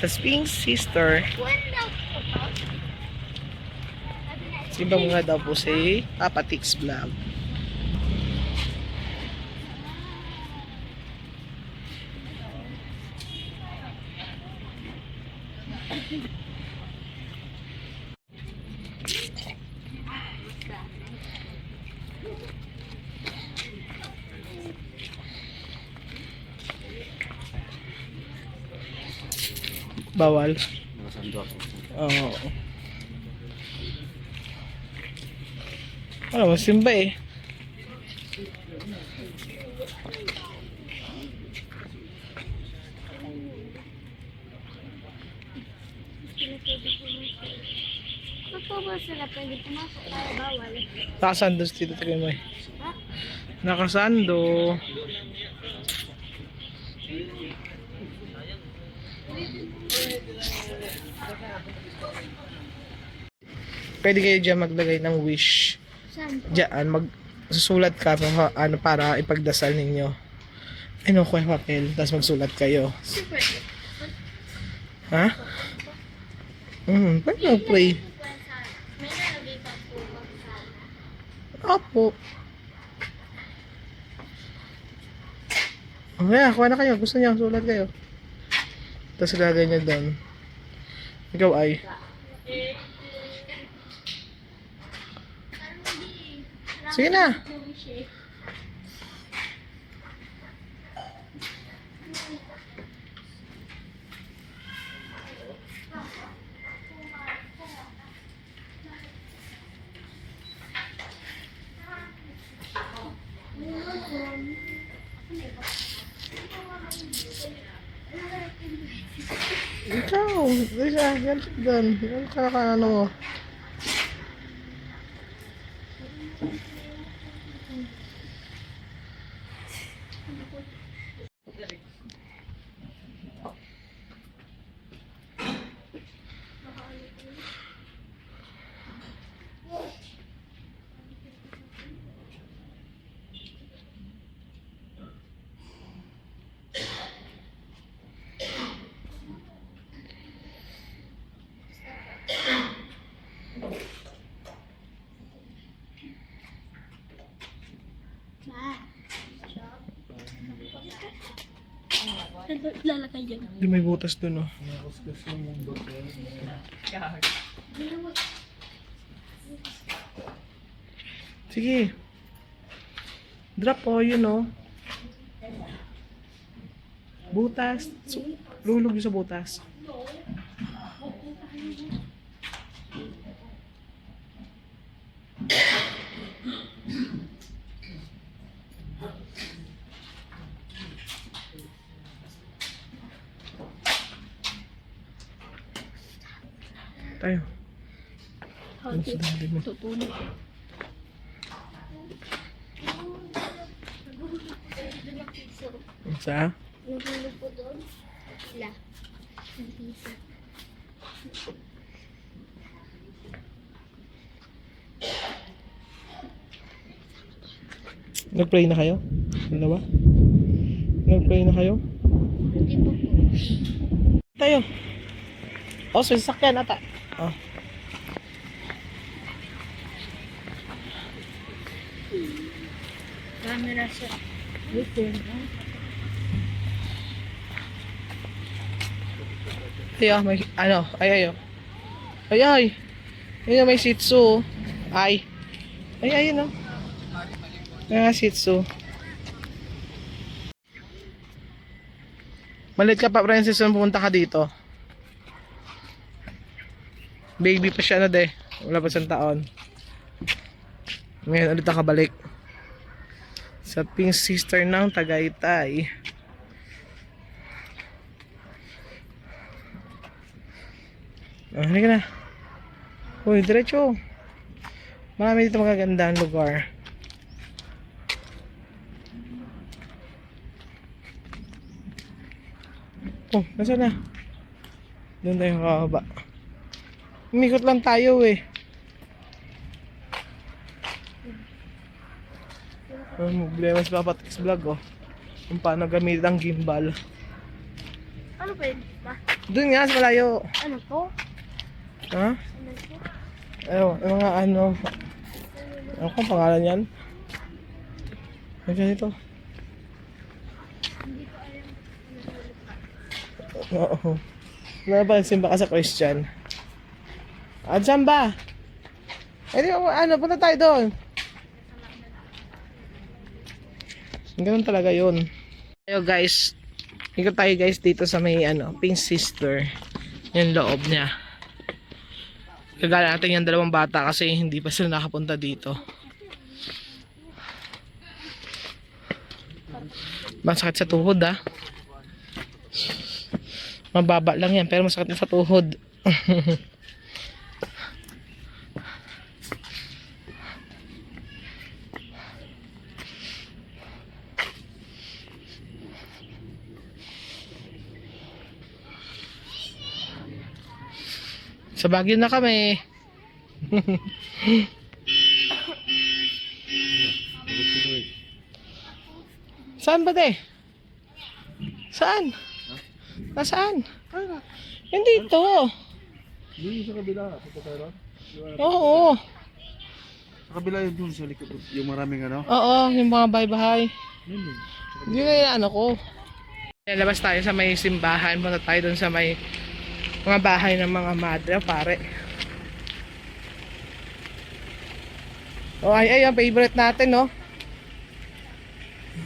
sa Sphinx Sister. Simba mo nga daw po si Papa Tik's Vlog. Bawal. Oo. Ano, masimba eh. Ba't po ba sila pwede pumasok tayo bawal? Nakasando dito tignan mo eh. Ha? Nakasando. Pwede kayo dyan maglagay ng wish. Saan? Diyan, mag susulat ka para, ano, para ipagdasal ninyo. Ano ko yung papel, tapos magsulat kayo. Ha? Hmm, pa ba sa Opo. Mamaya, kuha na kayo. Gusto niyo, sulat kayo. Tapos ilagay niyo doon. Ikaw ay. Sige na. Ikaw. Isa, yan doon. Yan ka ka ano mo. Lalagay dyan. Di may butas doon, oh. Sige. Drop po, yun, oh. Butas. So, lulog sa butas. Tayo. Ano Tutunog. Sa? Nahulog po doon. Sila. Nag-pray na kayo? Dalawa? Nag-pray na kayo? Hindi po po. Tayo. Oh, sasakyan ata. Oh. Camera siya. Ay, ah, may, ano, ay, ay, oh. Ay, ay. Ayun, may shih oh. Ay. Ay, ayun, oh. May mga shih tzu. Malit ka pa, Princess, nung pumunta ka dito. Baby pa siya na, de. Wala pa siyang taon. Ngayon, ulit nakabalik. Sa Pink Sister ng Tagaytay. Ah, halika na. Uy, diretso. Marami dito magagandang lugar. Oh, nasa na? Doon tayo kakaba. Umikot lang tayo eh. Ang problema sa Papa Tex Vlog oh. Kung paano gamitin ang gimbal. Ano ba yun? Ba? Doon nga sa malayo. Ano to? Ha? Ano to? Yung mga ano. Ano kung pangalan yan? Ano ito? Hindi ko alam. Oo. Ano ba simba ka sa Christian? Ah, dyan ba? Eh di ano, punta tayo doon. Ganun talaga yun. Ayo guys, ikot tayo guys dito sa may ano, Pink Sister. Yung loob niya. Kagala natin yung dalawang bata kasi hindi pa sila nakapunta dito. Masakit sa tuhod ah. Mababa lang yan, pero masakit sa tuhod. sa Baguio na kami. Saan ba de? Saan? Nasaan? Hindi dito. Doon sa kabila, sa Totoro. Oo. Sa kabila yun dun sa likod. Yung maraming ano. Oo, yung mga bahay-bahay. Hindi na ano ko. Labas tayo sa may simbahan. Punta tayo dun sa may mga bahay ng mga madre, pare. Oh, ay, ay, ang favorite natin, no?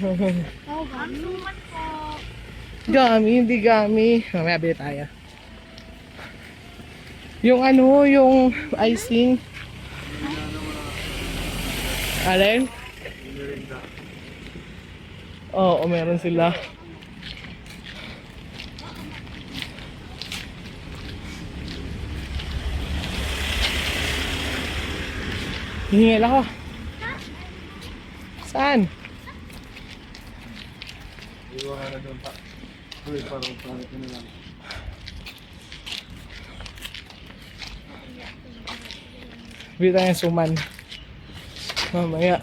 Oh. Gami, hindi gami. Mamaya bili tayo. Yung ano, yung icing. Alin? Oo, meron sila. Hingil ako. Saan? Iwan na doon pa. Uy, parang pangit ka na lang. Bili tayo ng suman. Mamaya.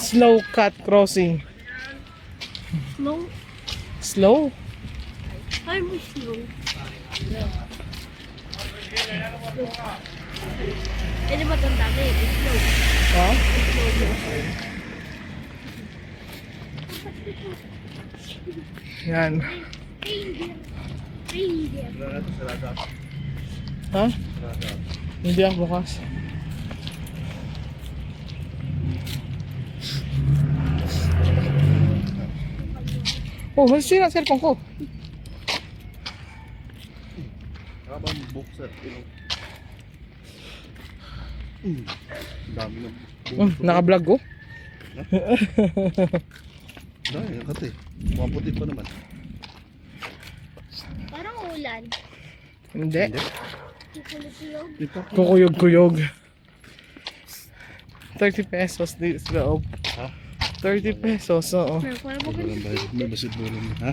Slow cut crossing. Slow? Slow? Ay, mo slow. Eh, di ba itong dati? Slow. Ha? Yan. Ha? Hindi ako bukas. Oh, masisira cellphone ko. Habang buksan. Mm. Dami na. Hmm, naka-vlog ko. Dami, ang kate. Mukhang puti pa naman. Parang ulan. Hindi. Ito. Kukuyog-kuyog. 30 pesos dito sa loob. Ha? 30 pesos, oo. Parang Walang makulit. bayad. May basketball mo. Ha?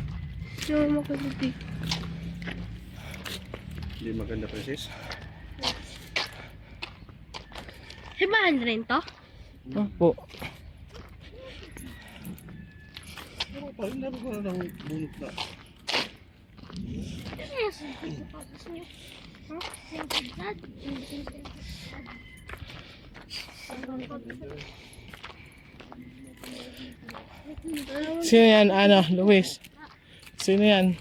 Hindi maganda, princess. Sibahan rin to? Opo. Oo, parang laro ka na ng bunot na. Ano ko Sino yan? Ano? Luis? Sino yan?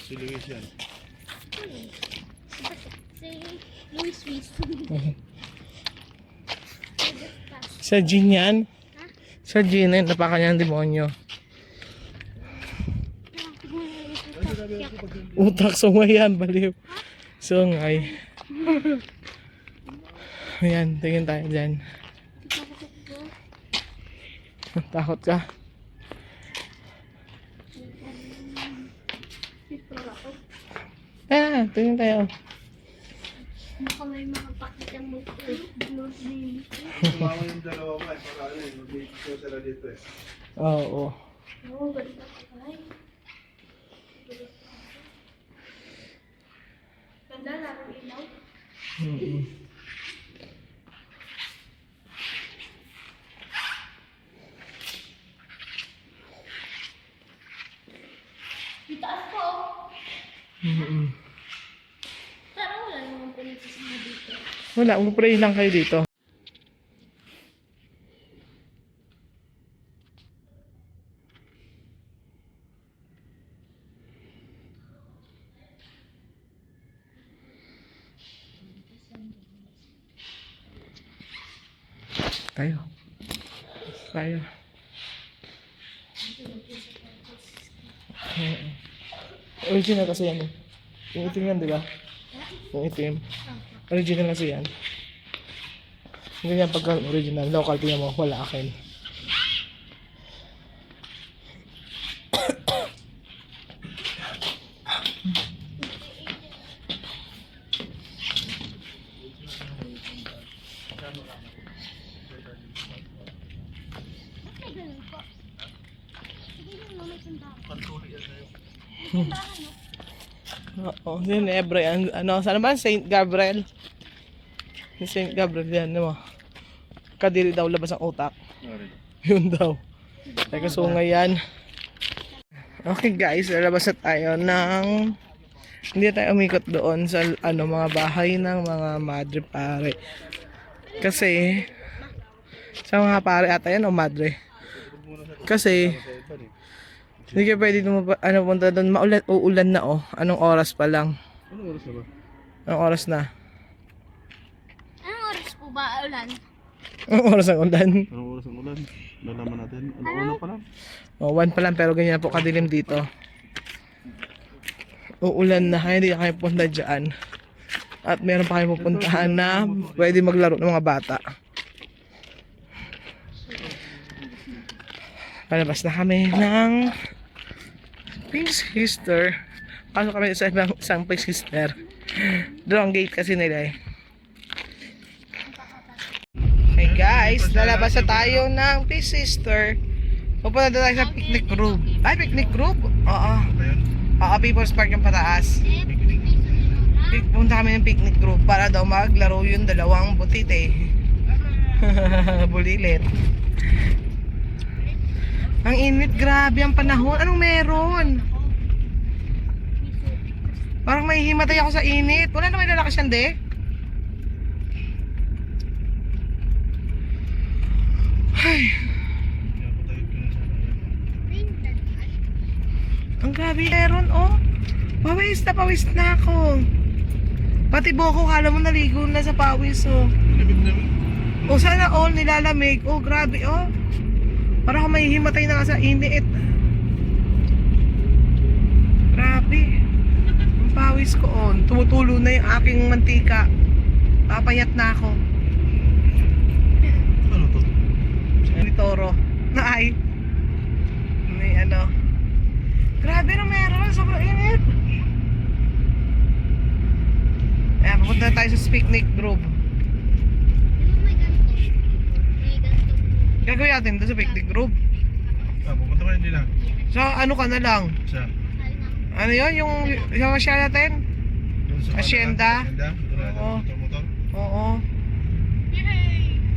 Si Luis yan. Swiss. Sa Jean yan? Sa Jean yan, napakanyang demonyo. Utak sungay yan, baliw. Sungay. Ayan, tingin tayo dyan. Takot ka? Ah, tingin tayo. Baka may makapakita mo ito. Lord name. Sumama yung dalawa pa eh. Para ano eh. Mag-date sila dito eh. Oo. Oo, ganda ka ay. Ganda, larong ilaw. Itaas po. Mm-mm. Pero wala namang pinagsisimula dito. Wala, mag-pray lang kayo dito. Tayo. Tayo. Original kasi yan eh. Yung itim yan, di ba? Yung itim. Original kasi yan. Ganyan pagka original. Local, tingnan mo. Wala akin. Oo. Yun, Ebre. An- Ano, saan ba? Saint Gabriel. Yung Saint Gabriel yan, mo. Kadiri daw labas ang utak. Sorry. Yun daw. Teka, so ngayon. Okay guys, lalabas na tayo ng... Hindi tayo umikot doon sa ano mga bahay ng mga madre pare. Kasi sa mga pare ata yan o madre. Kasi hindi ka pwede tumapa, ano punta doon maulan uulan na oh. Anong oras pa lang? Ano oras na ba? Anong oras na? Po ba, ulan? Anong oras ang ulan? Anong oras ang ulan? Lalaman natin. Ano una pa lang? Oh, one pa lang pero ganyan po kadilim dito. Uulan na kaya hindi na kayo punta dyan. At meron pa kayo pupuntahan na pwede maglaro ng mga bata. Palabas na kami ng Pink Sister. Pasok kami sa ibang isang Pink Sister. Doon ang gate kasi nila eh. Guys, lalabas na tayo ng Pink Sister. Pupunta na tayo sa picnic group. Ay, picnic group? Oo. Oo, People's Park yung pataas. Eh. Punta kami ng picnic group para daw maglaro yung dalawang butit eh. Bulilit. Ang init, grabe ang panahon. Anong meron? Parang may himatay ako sa init. Wala naman lalakas yan, de. Ay, ang grabe meron, oh. Pawis na, pawis na ako. Pati boko, kala mo naligo na sa pawis, oh. O sana all nilalamig. Oh, grabe oh. Parang ako mahihimatay na sa init. Grabe. Ang pawis ko on. Tumutulo na yung aking mantika. Papayat na ako. Ano to? Ni Toro. Na ay. May ano. Grabe na meron. Sobrang init. Ayan, pupunta na tayo sa picnic group. Gagawin natin doon sa picnic group. Ah, pupunta pa hindi lang. So, ano ka na lang? Sa? Ano yun? Yung, yung masya natin? Doon natin Oo. Oo.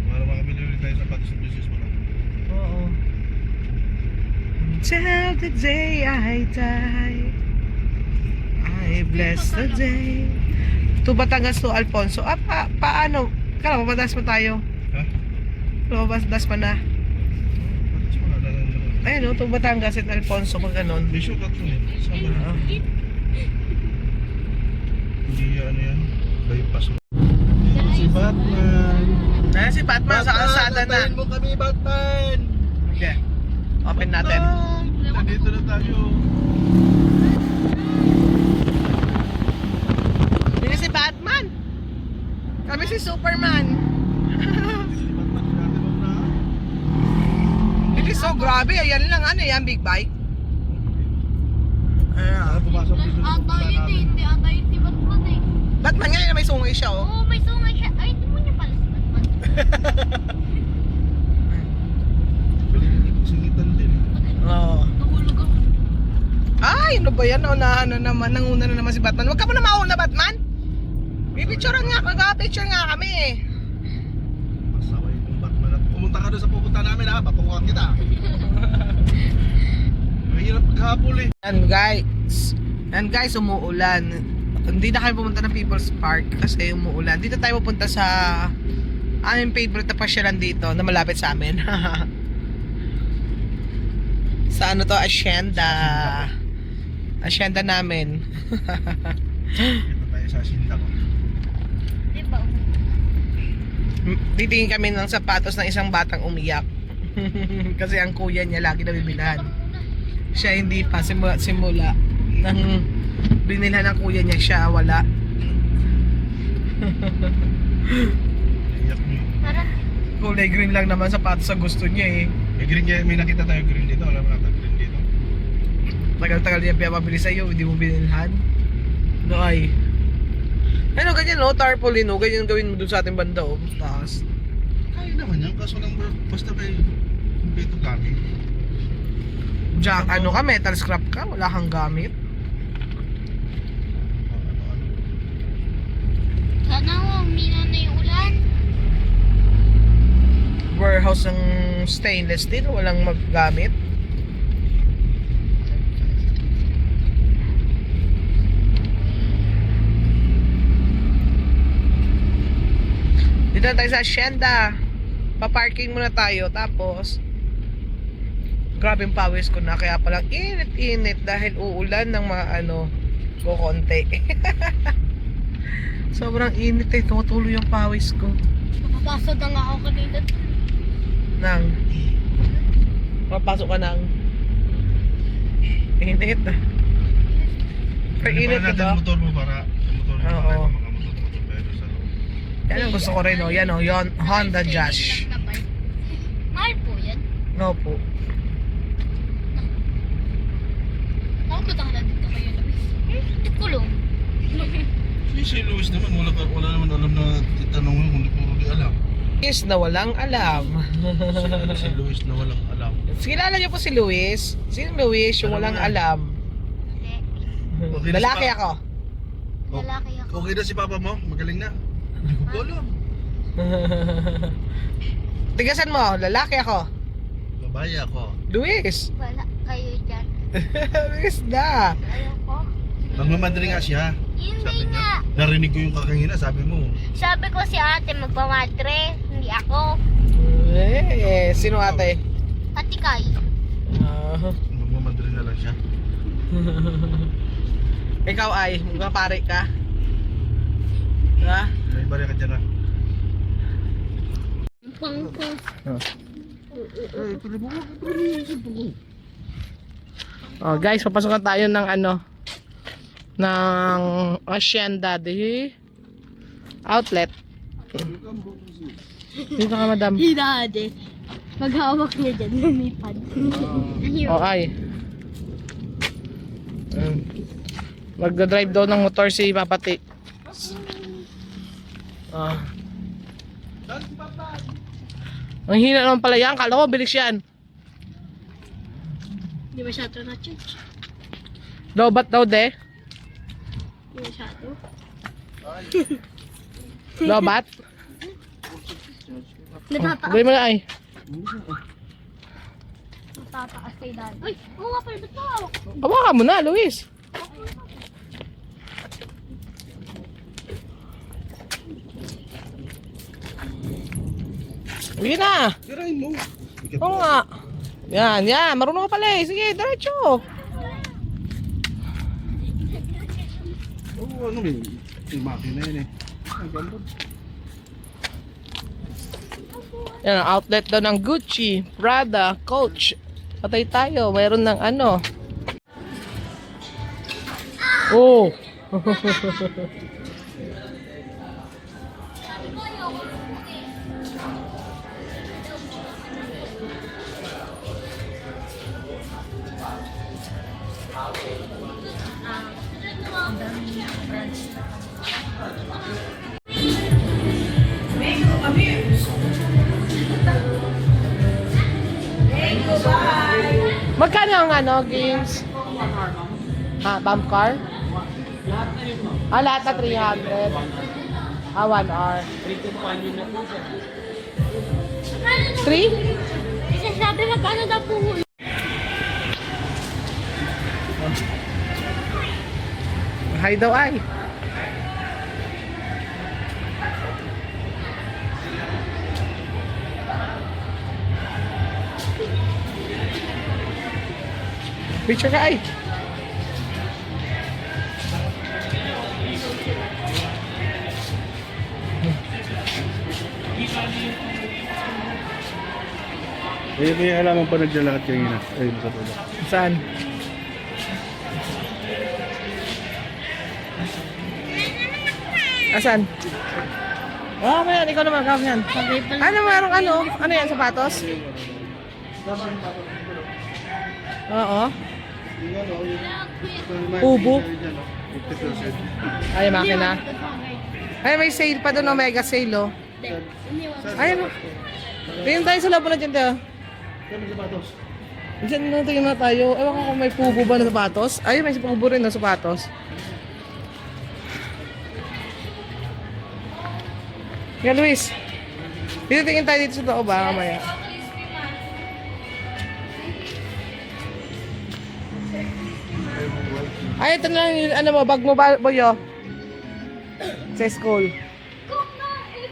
Para makabili ulit tayo sa patis sa business mo. Oo. Till the day I die I bless the day To Batangas to Alfonso Ah, pa, paano? Kala, mabadas pa tayo Ha? Mabadas pa na Ayun o, to Batangas at Alfonso ganon May shoot out mo yun. Sama na. Ah. Hindi ano yan. Bypass. Si Batman. Ah, si Batman sa kalsada na Batman mo kami, Batman! Okay Open natin Batman! Nandito na tayo. Yun si Batman Kami si Superman. Hindi so grabe. Ayan lang. Ano yan? Big bike? Ah, pumasok sa Ata yun eh, hindi ata yun si Batman eh. Batman nga yun, may sungay siya oh. Oo, may sungay siya. Ay, hindi mo niya pala si Batman. Singitan din. Oo. Nahulog ako. Ay, ano ba yan? Naunahan na naman. Nanguna na naman si Batman. Huwag ka muna mauna, Batman. Pipicturean nga. Magka-picture nga kami eh. Pasaway kong Batman at pumunta ka doon sa pupunta namin ha. Patukuhan kita. Mahirap paghapol eh. And guys, and guys, umuulan. Hindi na kayo pumunta ng People's Park kasi umuulan. Dito tayo pupunta sa aming favorite na pasyalan dito na malapit sa amin. sa ano to? Asyenda. Asyenda namin. Dito tayo sa sinda ko. Titingin kami ng sapatos ng isang batang umiyak. kasi ang kuya niya lagi na bibilhan. Siya hindi pa simula, simula nang binilhan ng kuya niya siya wala. Parang, Kulay green lang naman sapatos sa gusto niya eh. May green kaya may nakita tayo green dito. Alam mo natin green dito. Tagal-tagal niya pinapabili sa'yo, hindi mo binilhan. No ay. Ano ganyan no, tarpaulin no, ganyan gawin mo dun sa ating banda oh. Taas. Kaya naman yan. Kaso lang bro, basta may kumpleto gamit. Jack, ano ka, metal scrap ka, wala kang gamit. Oh, ano, ano. sana umina na yung ulan. Warehouse ng stainless steel, walang maggamit. Dito na tayo sa Hacienda. Pa-parking muna tayo. Tapos, grabe yung pawis ko na. Kaya palang init-init dahil uulan ng mga ano, kukonti. Sobrang init eh. Tumutuloy yung pawis ko. Nakapasok na nga ako kanina. Nang. Papasok ka ng. Init. Pero Pwede init pa natin ito. ang motor mo para motor mo Oo. para mga motor-motor tayo doon sa loob. Yan ang gusto ko rin oh. Yan oh. Yon, Honda Jazz. Mahal po yan. No po. Nakapot ako na dito kayo Luis. Hmm, kulong. Si, si Luis naman, wala, ka, wala naman alam na titanong mo kung di puro di alam. Is na walang alam. Si, si Luis na walang alam. Kilala niyo po si Luis? Sino Luis? Yung walang alam. Okay na si Lalaki Pa- ako. Lalaki ako. Okay na si Papa mo? Magaling na? Hindi ko po alam. Tigasan mo, lalaki ako. Babae ako. Luis. Wala kayo dyan. Luis na. Ayoko. Magmamadali nga siya. Hindi Sabi niya. nga. Narinig ko yung kakangina, sabi mo. Sabi ko si ate magpamadre. Hindi ako. Eh, sino ate? Ate Kai. Ah. Magmamadali na lang siya. ikaw ay, magpapare ka? Ha? May bari ka dyan ah. Pangpang. Eh, pwede mo Oh, guys, papasok na tayo ng ano ng Hacienda de outlet. Dito ka, madam. Hinade. Maghawak niya dyan. Lumipad. Oh, ay. Um, Magdadrive daw ng motor si Papati. Ah. Ang hina naman pala yan. Kala ko, bilis yan. Hindi masyado na church. Lobat daw, de. Hindi masyado. Lobat. Natataas. Gawin mo na ay. Natataas kay dad. Uy! Pala. Ba't hawak? Hawakan mo na, Luis. Sige na. Tirahin mo. Oo nga. Yan, yan. Marunong ka pala eh. Sige, diretso. Oo, ano may yung makina yun eh. Ang ganda. Yan, ang outlet daw ng Gucci, Prada, Coach. Patay tayo, mayroon ng ano. Oh! Come here. Magkano ang ano, games? Ha, bump car? Ah, lahat na 300. Ah, 1 hour. 3? Kasi sabi magkano daw po huli? Hi daw ay. Picture ka ay. Eh, may alaman pa naglalakad kanina. Ayun sa tulo. Saan? Asan? Oh, may ikaw naman, ikaw yan. Ano, merong ano? Ano yan, sapatos? Oo. Ubo. 50%. Ay, makina. Ay, may sale pa doon, mega sale, oh. Ay, ano? Tingin tayo sa labo na dyan, tayo. Diyan na tingin na tayo. Ewan ko kung may pubo ba na sapatos. Ay, may pubo rin na sapatos. Yan, Luis. Dito tingin tayo dito sa loob, ba? Kamaya. Ay, ito na lang yung ano mo, bag mo ba, boyo? Sa school.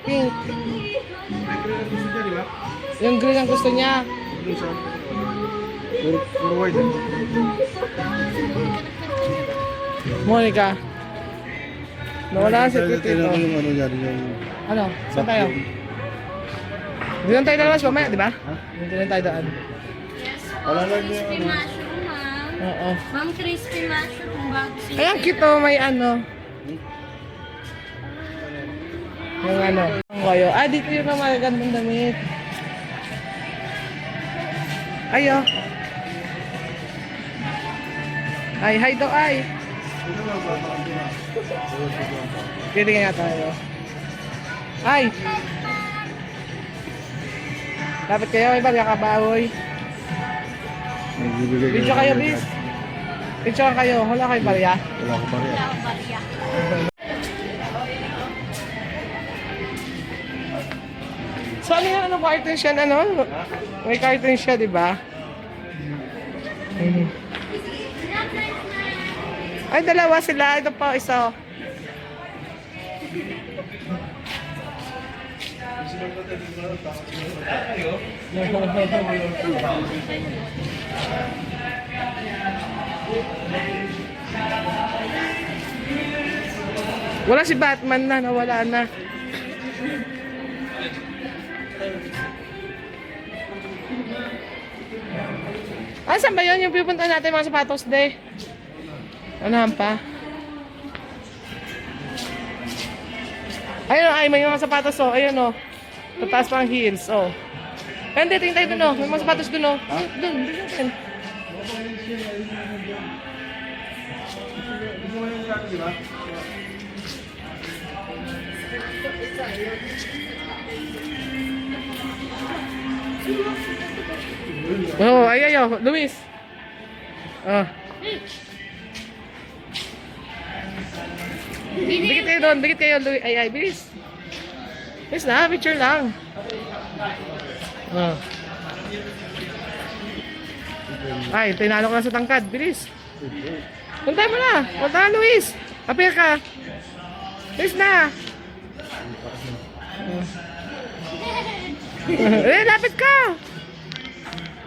Pink. Yung green ang gusto niya. Monica. Nawala si Tito. ano? Saan tayo? Dito lang tayo lalabas mamaya, di ba? Dito lang tayo daan. Yes po, Wala lang crispy yung ano. mushroom, ma'am. Oo. Ma'am, crispy mushroom Ay, ang cute oh, may ano. Yung ano. Ang. Ah, dito yung mga magagandang damit. Ayo. Ay, hi daw ay. Pwede kaya tayo. Ay! Dapat kayo, may bagay kabahoy. Nagbibigay Video kayo, bis. Picture kayo. Wala kayo barya. Wala ko pa rin. Wala akong barya. So ano yung ano, cartoon siya ano? May cartoon siya, di ba? Ay, dalawa sila. Ito pa, isa. Wala si Batman na, nawala na. Ah, saan ba yun? Yung pupunta natin mga sapatos, de. Ano pa? Ayun, ay, may mga sapatos, oh. Ayun, oh. Tataas pa ang heels, oh. Ayun, de, tingin tayo dun, oh. May mga sapatos dun, oh. Dun, dun natin. Oh, ay, ay, oh. Luis. Oh. Bigit kayo doon, bigit kayo, Luis. Ay, ay, bilis. Bilis na, picture lang. Oh. Ay, tinalo ko na sa tangkad. Bilis. Punta mo na. Punta na, Luis. Apir ka. Bilis na. eh, lapit ka.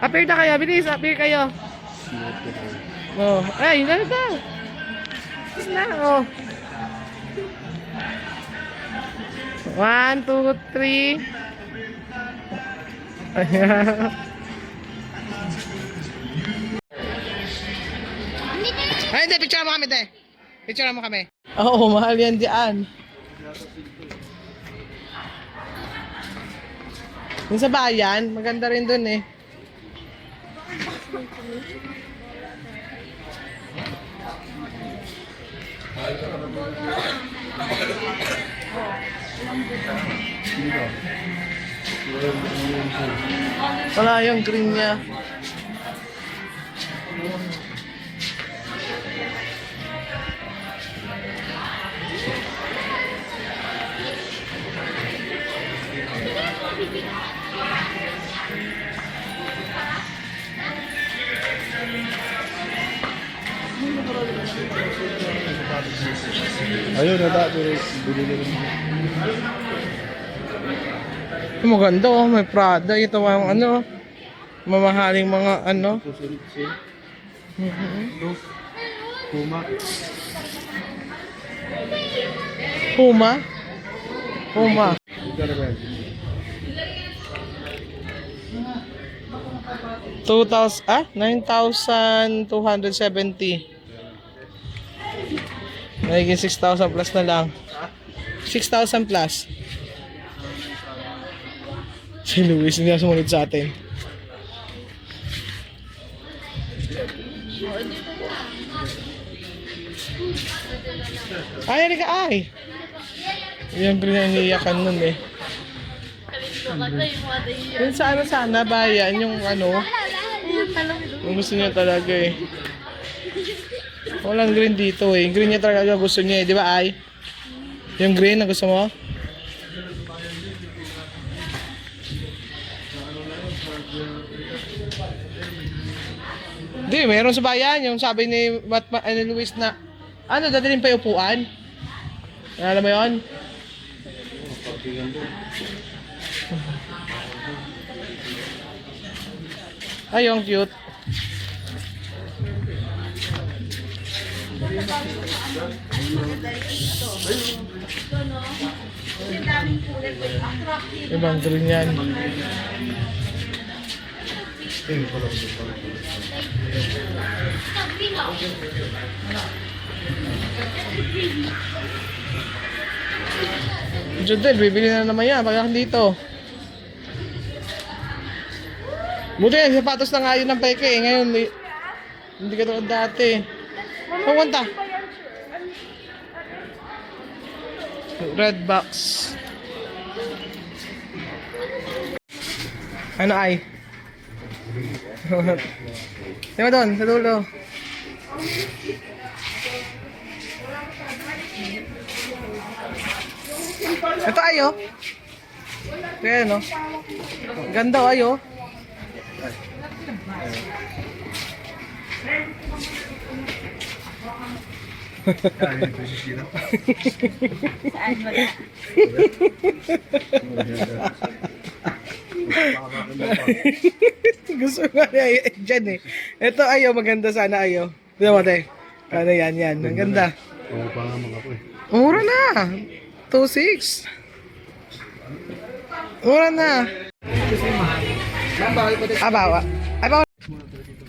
Apir na kayo. Bilis, apir kayo. Oh, ay, lapit ka. Bilis na, oh. One, two, three. Ay, hindi. Picture mo kami, te. Picture mo kami. Oo, mahal yan dyan. Yung sa bayan, maganda rin dun eh. Wala yung green niya. Ayun, nada. Pero binili rin. Ang Maganda oh, may Prada. Ito yung ano, mamahaling mga ano. Puma. Puma. Puma. Ito na ba yan? 2,000, ah, 9,270. Nagiging 6,000 plus na lang. 6,000 plus. Si Luis hindi na sumunod sa atin. Ay, halika ay! Yung green ang iiyakan nun eh. Yun sa ano sana, bayan, yung ano, yung gusto niya talaga eh. Walang green dito eh. Green niya talaga gusto niya eh. Di ba ay? Yung green na gusto mo? Hindi, meron sa bayan. Yung sabi ni Mat Ma- ni Luis na, ano, dadalhin pa yung upuan? Alam mo yun? Ay, yung cute. Ibang green yan. Jodel, bibili na naman yan. Pagka dito. Buti yan, sapatos na nga yun ng peke eh. Ngayon, eh, hindi ka tulad dati. Pumunta. Red box. Ano ay? Mo doon, sa dulo. Ito ayo. Kaya no? Ganda oh, ayo. Ito si Sina. Gusto nga niya eh, dyan eh. Ito ayo, maganda sana ayo. Tignan mo te. Ano yan, yan. Ang ganda. Oo, pa nga mga ko eh. Mura na. 2.6. Mura na. Ah, bawa. Ay, bawa.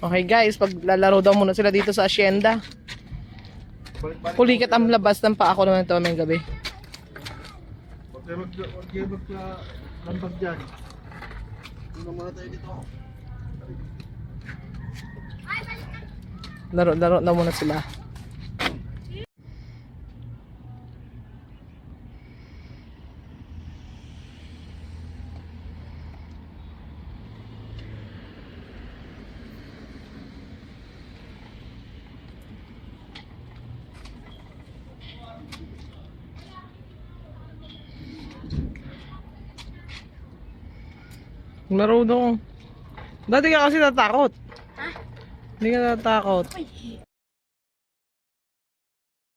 Okay guys, paglalaro daw muna sila dito sa asyenda. Pulikat ang labas ng pa ako naman ito may gabi. Huwag kayo mag... Huwag kayo mag... Lambag dyan. Ano muna tayo dito? Laro-laro na muna sila. Daw. Dati ka kasi natakot. Ha? Hindi ka natakot. Uy,